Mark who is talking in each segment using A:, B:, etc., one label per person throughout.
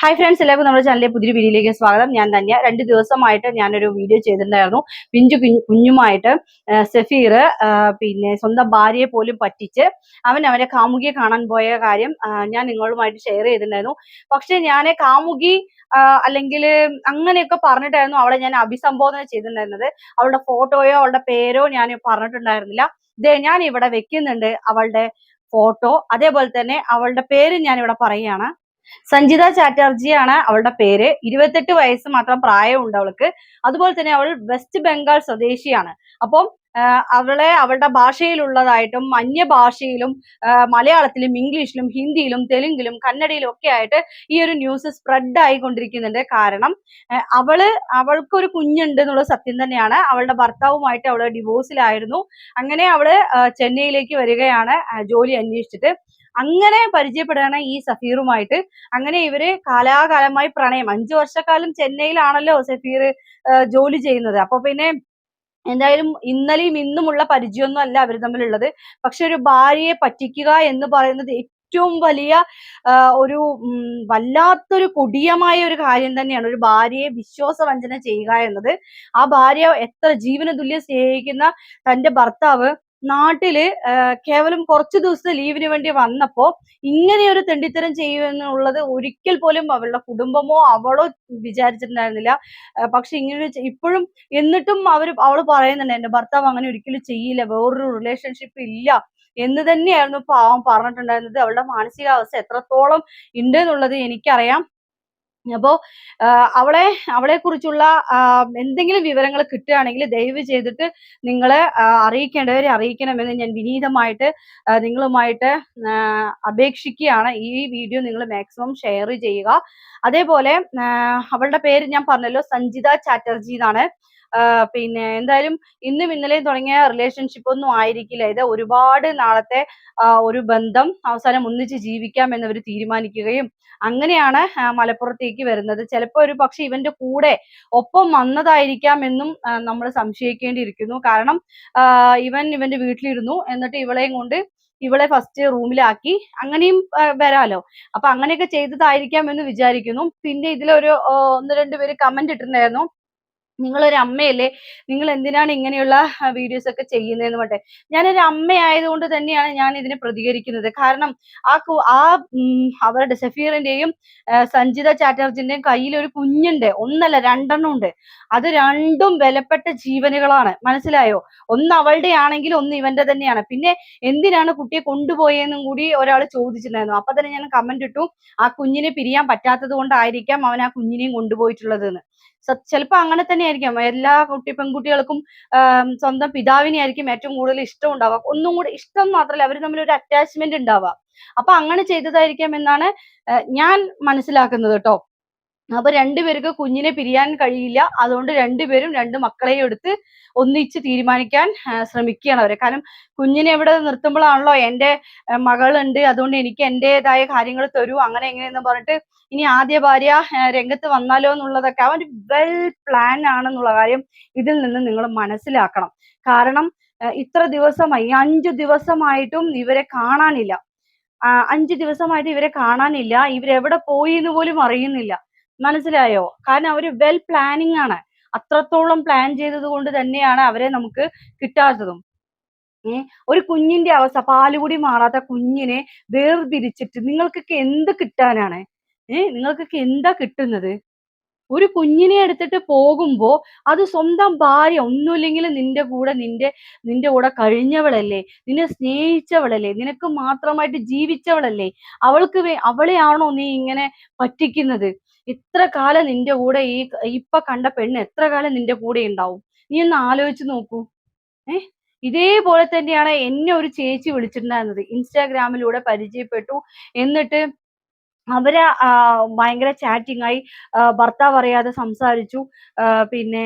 A: Hi friends എല്ലാവർക്കും നമ്മുടെ ചാനലിലെ പുതിയ വീഡിയോയിലേക്ക് സ്വാഗതം. ഞാൻ ധന്യ. രണ്ട് ദിവസമായിട്ട് ഞാനൊരു വീഡിയോ ചെയ്തിട്ടുണ്ടായിരുന്നു. പിഞ്ചു കുഞ്ഞു- കുഞ്ഞുമായിട്ട് സെഫീർ പിന്നെ സ്വന്തം ഭാര്യയെ പോലും പറ്റിച്ച് അവൻ അവരെ കാമുകിയെ കാണാൻ പോയ കാര്യം ഞാൻ നിങ്ങളുമായിട്ട് ഷെയർ ചെയ്തിട്ടുണ്ടായിരുന്നു. പക്ഷെ ഞാൻ കാമുകി അല്ലെങ്കിൽ അങ്ങനെയൊക്കെ പറഞ്ഞിട്ടായിരുന്നു അവളെ ഞാൻ അഭിസംബോധന ചെയ്തിട്ടുണ്ടായിരുന്നത്. അവളുടെ ഫോട്ടോയോ അവളുടെ പേരോ ഞാൻ പറഞ്ഞിട്ടുണ്ടായിരുന്നില്ല. ഞാൻ ഇവിടെ വെക്കുന്നുണ്ട് അവളുടെ ഫോട്ടോ. അതേപോലെ തന്നെ അവളുടെ പേര് ഞാൻ ഇവിടെ പറയുകയാണ്. സഞ്ജിത ചാറ്റർജിയാണ് അവളുടെ പേര്. ഇരുപത്തെട്ട് വയസ്സ് മാത്രം പ്രായമുണ്ട് അവൾക്ക്. അതുപോലെ തന്നെ അവൾ വെസ്റ്റ് ബംഗാൾ സ്വദേശിയാണ്. അപ്പം അവളെ അവളുടെ ഭാഷയിലുള്ളതായിട്ടും അന്യ ഭാഷയിലും മലയാളത്തിലും ഇംഗ്ലീഷിലും ഹിന്ദിയിലും തെലുങ്കിലും കന്നഡയിലും ഒക്കെ ആയിട്ട് ഈ ഒരു ന്യൂസ് സ്പ്രെഡ് ആയിക്കൊണ്ടിരിക്കുന്നുണ്ട് കാരണം അവൾ അവൾക്കൊരു കുഞ്ഞുണ്ട് എന്നുള്ള സത്യം തന്നെയാണ്. അവളുടെ ഭർത്താവുമായിട്ട് അവൾ ഡിവോഴ്സിലായിരുന്നു. അങ്ങനെ അവൾ ചെന്നൈയിലേക്ക് വരികയാണ് ജോലി അന്വേഷിച്ചിട്ട്. അങ്ങനെ പരിചയപ്പെടുകയാണ് ഈ സഫീറുമായിട്ട്. അങ്ങനെ ഇവർ കാലാകാലമായി പ്രണയം. അഞ്ചു വർഷക്കാലം ചെന്നൈയിലാണല്ലോ സഫീർ ജോലി ചെയ്യുന്നത്. അപ്പൊ പിന്നെ എന്തായാലും ഇന്നലെയും ഇന്നുമുള്ള പരിചയമൊന്നും അല്ല അവർ തമ്മിലുള്ളത്. പക്ഷെ ഒരു ഭാര്യയെ പറ്റിക്കുക എന്ന് പറയുന്നത് ഏറ്റവും വലിയ ഒരു വല്ലാത്തൊരു കൊടിയമായ ഒരു കാര്യം തന്നെയാണ്. ഒരു ഭാര്യയെ വിശ്വാസവഞ്ചന ചെയ്യുക എന്നത്. ആ ഭാര്യ എത്ര ജീവന തുല്യം സ്നേഹിക്കുന്ന തന്റെ ഭർത്താവ് നാട്ടിൽ കേവലം കുറച്ച് ദിവസത്തെ ലീവിന് വേണ്ടി വന്നപ്പോ ഇങ്ങനെ ഒരു തെണ്ടിത്തരം ചെയ്യുമെന്നുള്ളത് ഒരിക്കൽ പോലും അവളുടെ കുടുംബമോ അവളോ വിചാരിച്ചിട്ടുണ്ടായിരുന്നില്ല. പക്ഷെ ഇങ്ങനെ ഇപ്പോഴും എന്നിട്ടും അവർ അവൾ പറയുന്നുണ്ട് എന്റെ ഭർത്താവ് അങ്ങനെ ഒരിക്കലും ചെയ്യില്ല വേറൊരു റിലേഷൻഷിപ്പ് ഇല്ല എന്ന് തന്നെയായിരുന്നു പാവം പറഞ്ഞിട്ടുണ്ടായിരുന്നത്. അവളുടെ മാനസികാവസ്ഥ എത്രത്തോളം ഉണ്ട് എന്നുള്ളത് എനിക്കറിയാം. അപ്പോ ആ, അവളെ അവളെ കുറിച്ചുള്ള എന്തെങ്കിലും വിവരങ്ങൾ കിട്ടുകയാണെങ്കിൽ ദയവ് ചെയ്തിട്ട് നിങ്ങളെ അറിയിക്കേണ്ടവരെ അറിയിക്കണമെന്ന് ഞാൻ വിനീതമായിട്ട് നിങ്ങളുമായിട്ട് അപേക്ഷിക്കുകയാണ്. ഈ വീഡിയോ നിങ്ങൾ മാക്സിമം ഷെയർ ചെയ്യുക. അതേപോലെ അവളുടെ പേര് ഞാൻ പറഞ്ഞല്ലോ സഞ്ജിത ചാറ്റർജി എന്നാണ്. പിന്നെ എന്തായാലും ഇന്നും ഇന്നലെയും തുടങ്ങിയ റിലേഷൻഷിപ്പ് ഒന്നും ആയിരിക്കില്ല. ഇത് ഒരുപാട് നാളത്തെ ഒരു ബന്ധം അവസാനം ഒന്നിച്ച് ജീവിക്കാം എന്നവർ തീരുമാനിക്കുകയും അങ്ങനെയാണ് മലപ്പുറത്തേക്ക് വരുന്നത്. ചിലപ്പോൾ ഒരു പക്ഷെ ഇവന്റെ കൂടെ ഒപ്പം വന്നതായിരിക്കാം എന്നും നമ്മൾ സംശയിക്കേണ്ടിയിരിക്കുന്നു. കാരണം ഇവൻ ഇവന്റെ വീട്ടിലിരുന്നു. എന്നിട്ട് ഇവളെയും കൊണ്ട് ഇവളെ ഫസ്റ്റ് റൂമിലാക്കി. അങ്ങനെയും വരാലോ? അപ്പൊ അങ്ങനെയൊക്കെ ചെയ്തതായിരിക്കാം എന്ന് വിചാരിക്കുന്നു. പിന്നെ ഇതിലൊരു ഒന്ന് രണ്ട് പേര് കമന്റ് ഇട്ടിട്ടുണ്ടായിരുന്നു. നിങ്ങളൊരു അമ്മയല്ലേ? നിങ്ങൾ എന്തിനാണ് ഇങ്ങനെയുള്ള വീഡിയോസ് ഒക്കെ ചെയ്യുന്നതെന്ന് പറഞ്ഞെ ഞാനൊരു അമ്മയായതുകൊണ്ട് തന്നെയാണ് ഞാൻ ഇതിനെ പ്രതികരിക്കുന്നത്. കാരണം ആ ആ അവരുടെ സഫീറിന്റെയും സഞ്ജിത ചാറ്റർജിന്റെയും കയ്യിൽ ഒരു കുഞ്ഞുണ്ട്. ഒന്നല്ല രണ്ടെണ്ണം ഉണ്ട്. അത് രണ്ടും വിലപ്പെട്ട ജീവനുകളാണ്. മനസ്സിലായോ? ഒന്ന് അവളുടെ ആണെങ്കിലും ഒന്ന് ഇവന്റെ തന്നെയാണ്. പിന്നെ എന്തിനാണ് കുട്ടിയെ കൊണ്ടുപോയെന്നും കൂടി ഒരാൾ ചോദിച്ചിട്ടുണ്ടായിരുന്നു. അപ്പൊ തന്നെ ഞാൻ കമന്റ് ഇട്ടു ആ കുഞ്ഞിനെ പിരിയാൻ പറ്റാത്തത് കൊണ്ടായിരിക്കാം അവൻ ആ കുഞ്ഞിനെയും കൊണ്ടുപോയിട്ടുള്ളത് എന്ന് സ- ചിലപ്പോ അങ്ങനെ തന്നെ ആയിരിക്കാം എല്ലാ കുട്ടി പെൺകുട്ടികൾക്കും സ്വന്തം പിതാവിനെ ആയിരിക്കും ഏറ്റവും കൂടുതൽ ഇഷ്ടം ഉണ്ടാവുക. ഒന്നും കൂടി ഇഷ്ടം മാത്രമല്ല അവർ തമ്മിൽ ഒരു അറ്റാച്ച്മെന്റ് ഉണ്ടാവുക. അപ്പൊ അങ്ങനെ ചെയ്തതായിരിക്കാം എന്നാണ് ഞാൻ മനസ്സിലാക്കുന്നത് കേട്ടോ. അപ്പൊ രണ്ടുപേർക്ക് കുഞ്ഞിനെ പിരിയാൻ കഴിയില്ല. അതുകൊണ്ട് രണ്ടുപേരും രണ്ട് മക്കളെയും എടുത്ത് ഒന്നിച്ച് തീരുമാനിക്കാൻ ശ്രമിക്കുകയാണ് അവർ. കാരണം കുഞ്ഞിനെ ഇവിടെ നിർത്തുമ്പോഴാണല്ലോ എന്റെ മകളുണ്ട്. അതുകൊണ്ട് എനിക്ക് എന്റെതായ കാര്യങ്ങൾ തരൂ അങ്ങനെ എങ്ങനെയെന്ന് പറഞ്ഞിട്ട് ഇനി ആദ്യ ഭാര്യ രംഗത്ത് വന്നാലോ എന്നുള്ളതൊക്കെ അവൻ വെൽ പ്ലാൻ ആണെന്നുള്ള കാര്യം ഇതിൽ നിന്ന് നിങ്ങൾ മനസ്സിലാക്കണം. കാരണം ഇത്ര ദിവസമായി അഞ്ചു ദിവസമായിട്ടും ഇവരെ കാണാനില്ല. അഞ്ചു ദിവസമായിട്ട് ഇവരെ കാണാനില്ല. ഇവരെവിടെ പോയി എന്ന് പോലും അറിയുന്നില്ല. മനസ്സിലായോ? കാരണം അവർ വെൽ പ്ലാനിങ് ആണ്. അത്രത്തോളം പ്ലാൻ ചെയ്തത് കൊണ്ട് തന്നെയാണ് അവരെ നമുക്ക് കിട്ടാത്തതും. ഒരു കുഞ്ഞിന്റെ അവസ്ഥ പാലുകൂടി മാറാത്ത കുഞ്ഞിനെ വേർതിരിച്ചിട്ട് നിങ്ങൾക്കൊക്കെ എന്ത് കിട്ടാനാണ്? ഏഹ് നിങ്ങൾക്കൊക്കെ എന്താ കിട്ടുന്നത്? ഒരു കുഞ്ഞിനെ എടുത്തിട്ട് പോകുമ്പോ അത് സ്വന്തം ഭാര്യ ഒന്നുമില്ലെങ്കിൽ നിന്റെ കൂടെ നിന്റെ നിന്റെ കൂടെ കഴിഞ്ഞവളല്ലേ നിന്നെ സ്നേഹിച്ചവളല്ലേ നിനക്ക് മാത്രമായിട്ട് ജീവിച്ചവളല്ലേ അവൾക്ക് അവളെയാണോ നീ ഇങ്ങനെ പറ്റിക്കുന്നത്? എത്ര കാലം നിന്റെ കൂടെ ഈ ഇപ്പൊ കണ്ട പെണ്ണ് എത്ര കാലം നിന്റെ കൂടെ ഉണ്ടാവും? നീ ഒന്ന് ആലോചിച്ച് നോക്കൂ. ഏ? ഇതേപോലെ തന്നെയാണ് എന്നെ ഒരു ചേച്ചി വിളിച്ചിട്ടുണ്ടായിരുന്നത്. ഇൻസ്റ്റാഗ്രാമിലൂടെ പരിചയപ്പെട്ടു. എന്നിട്ട് അവർ ഭയങ്കര ചാറ്റിംഗ് ആയി ഭർത്താവ് അറിയാതെ സംസാരിച്ചു. പിന്നെ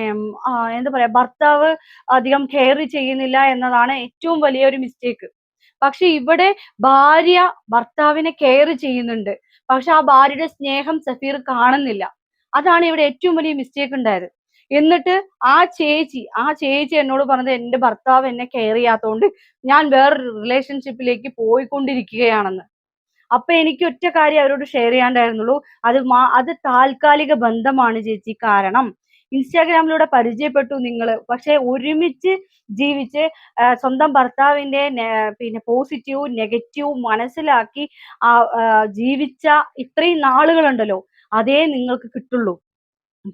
A: എന്താ പറയാ ഭർത്താവ് അധികം കെയർ ചെയ്യുന്നില്ല എന്നതാണ് ഏറ്റവും വലിയൊരു മിസ്റ്റേക്ക് പക്ഷെ ഇവിടെ ഭാര്യ ഭർത്താവിനെ കെയർ ചെയ്യുന്നുണ്ട്. പക്ഷെ ആ ഭാര്യയുടെ സ്നേഹം സഫീർ കാണുന്നില്ല. അതാണ് ഇവിടെ ഏറ്റവും വലിയ മിസ്റ്റേക്ക് ഉണ്ടായത്. എന്നിട്ട് ആ ചേച്ചി ആ ചേച്ചി എന്നോട് പറഞ്ഞത് എന്റെ ഭർത്താവ് എന്നെ കെയർ ചെയ്യാത്തതുകൊണ്ട് ഞാൻ വേറൊരു റിലേഷൻഷിപ്പിലേക്ക് പോയിക്കൊണ്ടിരിക്കുകയാണെന്ന് അപ്പൊ എനിക്ക് ഒറ്റ കാര്യം അവരോട് ഷെയർ ചെയ്യാണ്ടായിരുന്നുള്ളൂ. അത് അത് താൽക്കാലിക ബന്ധമാണ് ചേച്ചി. കാരണം ഇൻസ്റ്റാഗ്രാമിലൂടെ പരിചയപ്പെട്ടു നിങ്ങൾ പക്ഷെ ഒരുമിച്ച് ജീവിച്ച് സ്വന്തം ഭർത്താവിന്റെ പിന്നെ പോസിറ്റീവും നെഗറ്റീവും മനസ്സിലാക്കി ജീവിച്ച ഇത്രയും നാളുകളുണ്ടല്ലോ. അതേ നിങ്ങൾക്ക് കിട്ടുള്ളൂ.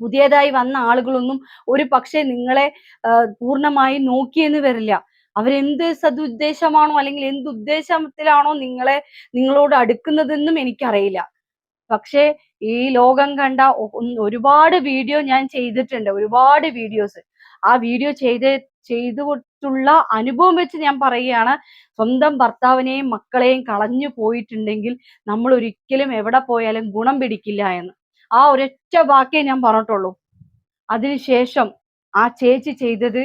A: പുതിയതായി വന്ന ആളുകളൊന്നും ഒരു പക്ഷേ നിങ്ങളെ പൂർണമായി നോക്കിയെന്ന് വരില്ല. അവരെന്ത് സതുദ്ദേശമാണോ അല്ലെങ്കിൽ എന്ത് ഉദ്ദേശത്തിലാണോ നിങ്ങളെ നിങ്ങളോട് അടുക്കുന്നതെന്നും എനിക്കറിയില്ല. പക്ഷേ ഈ ലോകം കണ്ട ഒരുപാട് വീഡിയോ ഞാൻ ചെയ്തിട്ടുണ്ട്. ഒരുപാട് വീഡിയോസ്. ആ വീഡിയോ ചെയ്ത് ചെയ്തിട്ടുള്ള അനുഭവം വെച്ച് ഞാൻ പറയുകയാണ്. സ്വന്തം ഭർത്താവിനെയും മക്കളെയും കളഞ്ഞു പോയിട്ടുണ്ടെങ്കിൽ നമ്മൾ ഒരിക്കലും എവിടെ പോയാലും ഗുണം പിടിക്കില്ല എന്ന്. ആ ഒരൊറ്റ വാക്കേ ഞാൻ പറഞ്ഞിട്ടുള്ളൂ. അതിനുശേഷം ആ ചേച്ചി ചെയ്തത്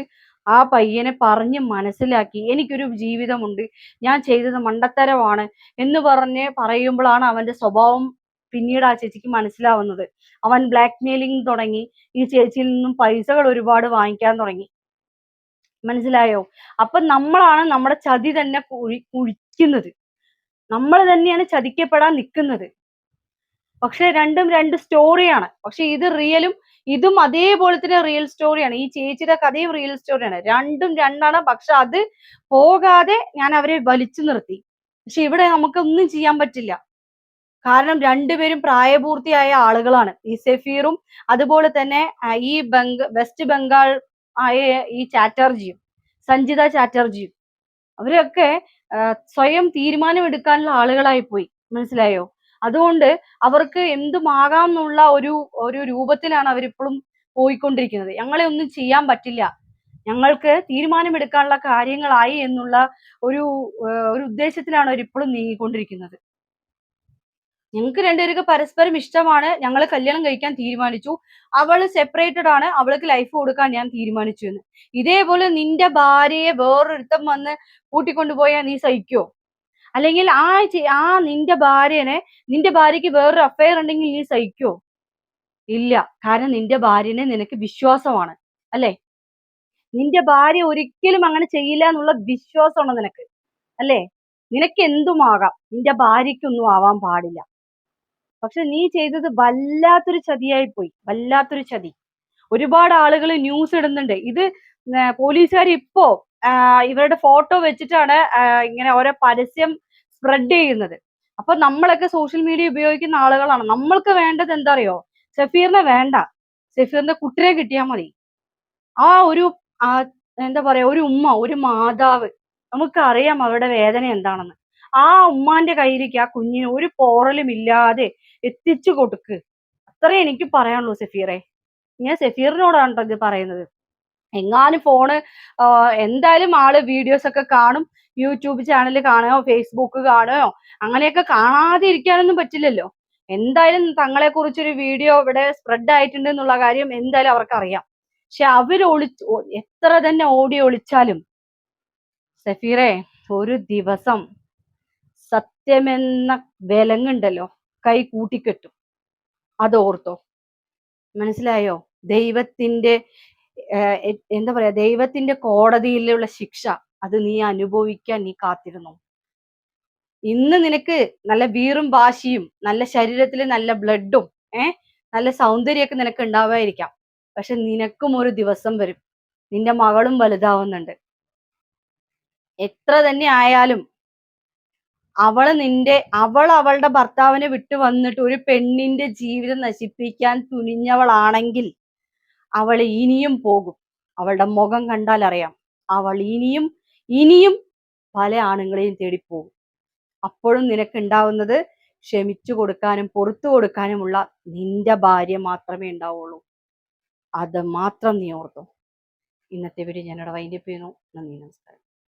A: ആ പയ്യനെ പറഞ്ഞ് മനസ്സിലാക്കി എനിക്കൊരു ജീവിതമുണ്ട് ഞാൻ ചെയ്തത് മണ്ടത്തരമാണ് എന്ന് പറഞ്ഞ് പറയുമ്പോഴാണ് അവന്റെ സ്വഭാവം പിന്നീട് ആ ചേച്ചിക്ക് മനസ്സിലാവുന്നത്. അവൻ ബ്ലാക്ക് മെയിലിംഗ് തുടങ്ങി ഈ ചേച്ചിയിൽ നിന്നും പൈസകൾ ഒരുപാട് വാങ്ങിക്കാൻ തുടങ്ങി. മനസ്സിലായോ? അപ്പൊ നമ്മളാണ് നമ്മുടെ ചതി തന്നെ കുഴി കുഴിക്കുന്നത്. നമ്മൾ തന്നെയാണ് ചതിക്കപ്പെടാൻ നിൽക്കുന്നത്. പക്ഷെ രണ്ടും രണ്ട് സ്റ്റോറിയാണ് പക്ഷെ ഇത് റിയലും ഇതും അതേപോലെ തന്നെ റിയൽ സ്റ്റോറിയാണ് ഈ ചേച്ചിയുടെ കഥയും റിയൽ സ്റ്റോറിയാണ് രണ്ടും രണ്ടാണ്. പക്ഷെ അത് പോകാതെ ഞാൻ അവരെ വലിച്ചു നിർത്തി. പക്ഷെ ഇവിടെ നമുക്കൊന്നും ചെയ്യാൻ പറ്റില്ല. കാരണം രണ്ടുപേരും പ്രായപൂർത്തിയായ ആളുകളാണ്. ഈ സെഫീറും അതുപോലെ തന്നെ ഈ ബംഗ വെസ്റ്റ് ബംഗാൾ ആയ ഈ ചാറ്റർജിയും സഞ്ജിത ചാറ്റർജിയും അവരൊക്കെ സ്വയം തീരുമാനമെടുക്കാനുള്ള ആളുകളായി പോയി. മനസ്സിലായോ? അതുകൊണ്ട് അവർക്ക് എന്തുമാകാം എന്നുള്ള ഒരു ഒരു രൂപത്തിലാണ് അവരിപ്പോഴും പോയിക്കൊണ്ടിരിക്കുന്നത്. ഞങ്ങളെ ഒന്നും ചെയ്യാൻ പറ്റില്ല. ഞങ്ങൾക്ക് തീരുമാനമെടുക്കാനുള്ള കാര്യങ്ങളായി എന്നുള്ള ഒരു ഒരു ഉദ്ദേശത്തിലാണ് അവരിപ്പോഴും നീങ്ങിക്കൊണ്ടിരിക്കുന്നത്. ഞങ്ങൾക്ക് രണ്ടുപേർക്ക് പരസ്പരം ഇഷ്ടമാണ്. ഞങ്ങൾ കല്യാണം കഴിക്കാൻ തീരുമാനിച്ചു. അവൾ സെപ്പറേറ്റഡ് ആണ്. അവൾക്ക് ലൈഫ് കൊടുക്കാൻ ഞാൻ തീരുമാനിച്ചു എന്ന്. ഇതേപോലെ നിന്റെ ഭാര്യയെ വേറൊരുത്തം വന്ന് കൂട്ടിക്കൊണ്ടുപോയാൽ നീ സഹിക്കോ? അല്ലെങ്കിൽ ആ ആ നിന്റെ ഭാര്യനെ നിന്റെ ഭാര്യയ്ക്ക് വേറൊരു അഫയർ ഉണ്ടെങ്കിൽ നീ സഹിക്കോ? ഇല്ല. കാരണം നിന്റെ ഭാര്യനെ നിനക്ക് വിശ്വാസമാണ്. അല്ലെ? നിന്റെ ഭാര്യ ഒരിക്കലും അങ്ങനെ ചെയ്യില്ല എന്നുള്ള വിശ്വാസമാണ് നിനക്ക്. അല്ലേ? നിനക്ക് എന്തുമാകാം? നിന്റെ ഭാര്യയ്ക്കൊന്നും ആവാൻ പാടില്ല. പക്ഷെ നീ ചെയ്തത് വല്ലാത്തൊരു ചതിയായി പോയി. വല്ലാത്തൊരു ചതി. ഒരുപാട് ആളുകൾ ന്യൂസ് ഇടുന്നുണ്ട്. ഇത് പോലീസുകാർ ഇപ്പോ ഇവരുടെ ഫോട്ടോ വെച്ചിട്ടാണ് ഇങ്ങനെ ഓരോ പരസ്യം സ്പ്രെഡ് ചെയ്യുന്നത്. അപ്പൊ നമ്മളൊക്കെ സോഷ്യൽ മീഡിയ ഉപയോഗിക്കുന്ന ആളുകളാണ്. നമ്മൾക്ക് വേണ്ടത് എന്താ അറിയോ സഫീറിനെ വേണ്ട. സഫീറിന്റെ കുട്ടിയെ കിട്ടിയാൽ മതി. ആ ഒരു എന്താ പറയാ ഒരു ഉമ്മ ഒരു മാതാവ് നമുക്ക് അറിയാം അവരുടെ വേദന എന്താണെന്ന്. ആ ഉമ്മാന്റെ കയ്യിലേക്ക് ആ കുഞ്ഞിന് ഒരു പോറലും ഇല്ലാതെ എത്തിച്ചു കൊടുക്ക്. അത്രേ എനിക്ക് പറയാനുള്ളൂ സഫീറെ. ഞാൻ സഫീറിനോടാണ് ഇത് പറയുന്നത്. എങ്ങാനും ഫോണ് എന്തായാലും ആൾ വീഡിയോസ് ഒക്കെ കാണും. യൂട്യൂബ് ചാനൽ കാണുകയോ ഫേസ്ബുക്ക് കാണുകയോ അങ്ങനെയൊക്കെ കാണാതെ ഇരിക്കാനൊന്നും പറ്റില്ലല്ലോ. എന്തായാലും തങ്ങളെ കുറിച്ചൊരു വീഡിയോ ഇവിടെ സ്പ്രെഡ് ആയിട്ടുണ്ട് എന്നുള്ള കാര്യം എന്തായാലും അവർക്കറിയാം. പക്ഷെ അവർ ഒളി എത്ര തന്നെ ഓടി ഒളിച്ചാലും സഫീറെ ഒരു ദിവസം സത്യമെന്ന വിലങ്ങുണ്ടല്ലോ. കൈ കൂട്ടിക്കെട്ടും. അതോർത്തോ? മനസ്സിലായോ? ദൈവത്തിന്റെ എന്താ പറയാ ദൈവത്തിന്റെ കോടതിയിലുള്ള ശിക്ഷ. അത് നീ അനുഭവിക്കാൻ നീ കാത്തിരുന്നു. ഇന്ന് നിനക്ക് നല്ല വീറും വാശിയും നല്ല ശരീരത്തിൽ നല്ല ബ്ലഡും ഏർ നല്ല സൗന്ദര്യമൊക്കെ നിനക്ക് ഉണ്ടാവായിരിക്കാം പക്ഷെ നിനക്കും ഒരു ദിവസം വരും. നിന്റെ മകളും വലുതാവുന്നുണ്ട്. എത്ര തന്നെ ആയാലും അവൾ നിന്റെ അവൾ അവളുടെ ഭർത്താവിനെ വിട്ടു വന്നിട്ട് ഒരു പെണ്ണിന്റെ ജീവിതം നശിപ്പിക്കാൻ തുനിഞ്ഞവളാണെങ്കിൽ അവൾ ഇനിയും പോകും. അവളുടെ മുഖം കണ്ടാൽ അറിയാം അവൾ ഇനിയും ഇനിയും പല ആണുങ്ങളെയും തേടി പോകും അപ്പോഴും നിനക്കുണ്ടാവുന്നത് ക്ഷമിച്ചു കൊടുക്കാനും പുറത്തു കൊടുക്കാനുമുള്ള നിന്റെ ഭാര്യ മാത്രമേ ഉണ്ടാവുള്ളൂ. അത് മാത്രം നീ ഓർത്തോ. ഇന്നത്തെ വീഡിയോ ഞാനിവിടെ വൈൻഡപ്പ് ചെയ്യുന്നു. നന്ദി നമസ്കാരം.